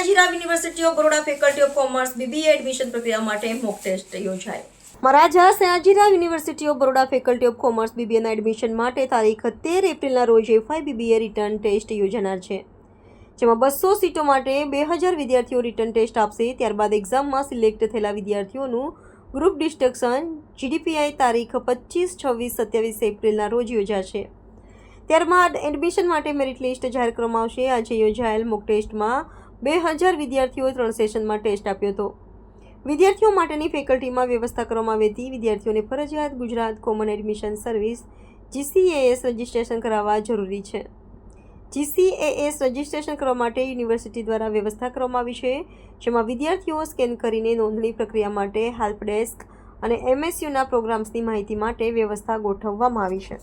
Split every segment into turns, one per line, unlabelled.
Sayajirao university of Baroda faculty of commerce BBA admission પ્રક્રિયા માટે mock test યોજાય. Maharaja Sayajirao university of Baroda faculty of commerce બીબીએના admission માટે તારીખ તેર એપ્રિલના રોજ એફઆઈ બીબીએ રિટર્ન ટેસ્ટ યોજાનાર છે, જેમાં બસો સીટો માટે બે હજાર વિદ્યાર્થીઓ રિટર્ન ટેસ્ટ આપશે. ત્યારબાદ એક્ઝામમાં સિલેક્ટ થયેલા વિદ્યાર્થીઓનું ગ્રુપ ડિસ્ટક્શન જીડીપીઆઈ તારીખ પચીસ છવ્વીસ સત્યાવીસ એપ્રિલના રોજ યોજાશે. ત્યારબાદ એડમિશન માટે મેરિટ લિસ્ટ જાહેર કરવામાં આવશે. આજે યોજાયેલ મોક ટેસ્ટમાં બે હજાર વિદ્યાર્થીઓએ ત્રણ સેશનમાં ટેસ્ટ આપ્યો હતો. વિદ્યાર્થીઓ માટેની ફેકલ્ટીમાં વ્યવસ્થા કરવામાં આવી હતી. વિદ્યાર્થીઓને ફરજિયાત Gujarat common admission service GCAS registration કરાવવા જરૂરી છે. જીસીએએસ રજિસ્ટ્રેશન કરવા માટે યુનિવર્સિટી દ્વારા વ્યવસ્થા કરવામાં આવી છે, જેમાં વિદ્યાર્થીઓ સ્કેન કરીને નોંધણી પ્રક્રિયા માટે હેલ્પ ડેસ્ક અને એમએસયુના પ્રોગ્રામ્સની માહિતી માટે વ્યવસ્થા ગોઠવવામાં આવી છે.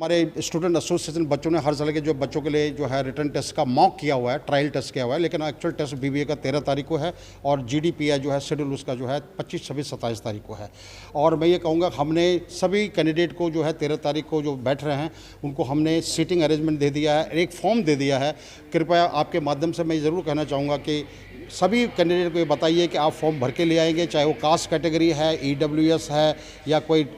हमारे स्टूडेंट एसोसिएशन बच्चों ने हर साल के जो बच्चों के लिए जो है रिटर्न टेस्ट का मॉक किया हुआ है ट्रायल टेस्ट किया हुआ है, लेकिन एक्चुअल टेस्ट बीबीए का तेरह तारीख को है और जीडीपीआई जो है शेड्यूल उसका जो है पच्चीस, छब्बीस, सत्ताईस तारीख को है। और मैं ये कहूँगा हमने सभी कैंडिडेट को जो है तेरह तारीख को जो बैठ रहे हैं, उनको हमने सीटिंग अरेंजमेंट दे दिया है, एक फॉर्म दे दिया है। कृपया आपके माध्यम से मैं ज़रूर कहना चाहूँगा कि सभी कैंडिडेट को ये बताइए कि आप फॉर्म भर के ले आएँगे, चाहे वो कास्ट कैटेगरी है ईडब्ल्यूएस है या कोई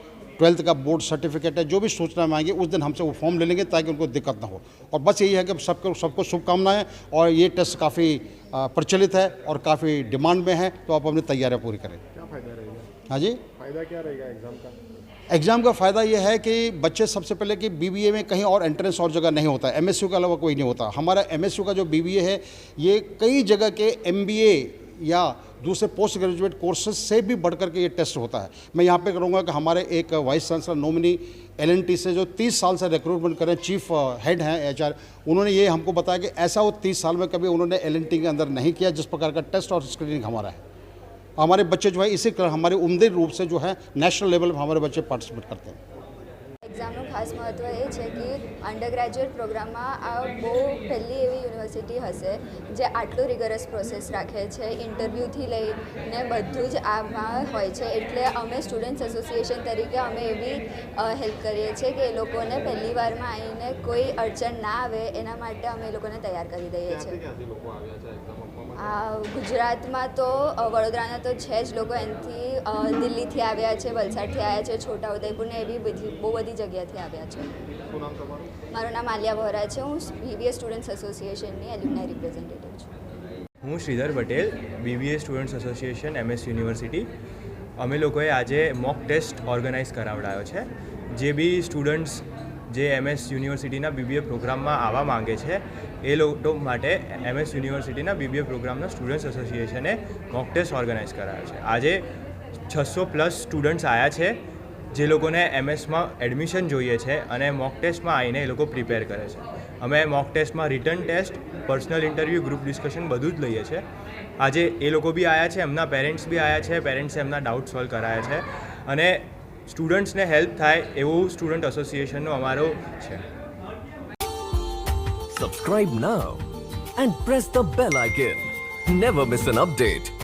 ट्वेल्थ का बोर्ड सर्टिफिकेट है जो भी सूचना मांगे उस दिन हमसे वो फॉर्म ले लेंगे ताकि उनको दिक्कत ना हो। और बस यही है कि सबको सबको शुभकामनाएँ और ये टेस्ट काफ़ी प्रचलित है और काफ़ी डिमांड में है तो आप अपनी तैयारियाँ पूरी करें।
क्या फ़ायदा रहेगा?
हाँ जी?
फ़ायदा क्या रहेगा एग्ज़ाम का?
एग्ज़ाम का फ़ायदा यह है कि बच्चे सबसे पहले कि बीबीए में कहीं और एंट्रेंस और जगह नहीं होता एमएसयू के अलावा कोई नहीं होता। हमारा एमएसयू का जो बीबीए है ये कई जगह के एमबीए या दूसरे पोस्ट ग्रेजुएट कोर्सेज से भी बढ़ करके ये टेस्ट होता है। मैं यहाँ पे करूँगा कि हमारे एक वाइस चांसलर नोमिनी एलएनटी से जो 30 साल से रिक्रूटमेंट करें चीफ हेड uh, हैं एचआर उन्होंने ये हमको बताया कि ऐसा वो 30 साल में कभी उन्होंने एलएनटी के अंदर नहीं किया जिस प्रकार का टेस्ट और स्क्रीनिंग हमारा है। हमारे बच्चे जो है, इसी हमारे उमदे रूप से जो है नेशनल लेवल पर हमारे बच्चे पार्टिसिपेट करते हैं।
ખાસ મહત્ત્વ એ છે કે અંડર ગ્રેજ્યુએટ પ્રોગ્રામમાં આ બહુ પહેલી એવી યુનિવર્સિટી હશે જે આટલું રિગરસ પ્રોસેસ રાખે છે ઇન્ટરવ્યૂથી લઈને બધું જ આમાં હોય છે. એટલે અમે સ્ટુડન્ટ્સ એસોસિએશન તરીકે અમે એવી હેલ્પ કરીએ છીએ કે એ લોકોને પહેલી વારમાં આવીને કોઈ અડચણ ના આવે એના માટે અમે એ લોકોને તૈયાર કરી દઈએ છીએ. આ ગુજરાતમાં તો વડોદરાના તો છે જ લોકો એનાથી દિલ્હીથી આવ્યા છે વલસાડથી આવ્યા છે છોટાઉદેપુરને એવી બધી બહુ બધી જગ્યાથી આવ્યા છે.
નામ તમારું?
મારું નામ આલિયા વોરા છે. હું બીબીએ સ્ટુડન્ટ્સ એસોસિએશનની એલ્યુમનાઈ રિપ્રેઝેન્ટેટિવ છું.
હું Shridhar Patel BBA students association MS university અમે લોકોએ આજે મોક ટેસ્ટ ઓર્ગેનાઇઝ કરાવડાયો છે. જે બી સ્ટુડન્ટ્સ જે એમએસ યુનિવર્સિટીના બીબીએ પ્રોગ્રામમાં આવવા માંગે છે એ લોકો માટે એમએસ યુનિવર્સિટીના બીબીએ પ્રોગ્રામના સ્ટુડન્ટ્સ એસોસિએશને મોક ટેસ્ટ ઓર્ગેનાઇઝ કરાયો છે. આજે છસો પ્લસ સ્ટુડન્ટ્સ આવ્યા છે. જે લોકોને એમએસમાં એડમિશન જોઈએ છે અને મોક ટેસ્ટમાં આવીને એ લોકો પ્રિપેર કરે છે. અમે મોક ટેસ્ટમાં written test, personal interview, group discussion બધું જ લઈએ છીએ આજે એ લોકો બી આવ્યા છે, એમના પેરેન્ટ્સ બી આવ્યા છે, પેરેન્ટ્સે એમના ડાઉટ સોલ્વ કરાયા છે અને સ્ટુડન્ટ્સને હેલ્પ થાય એવું સ્ટુડન્ટ એસોસિએશનનો અમારો છે.
Subscribe now and press the bell icon never miss an update.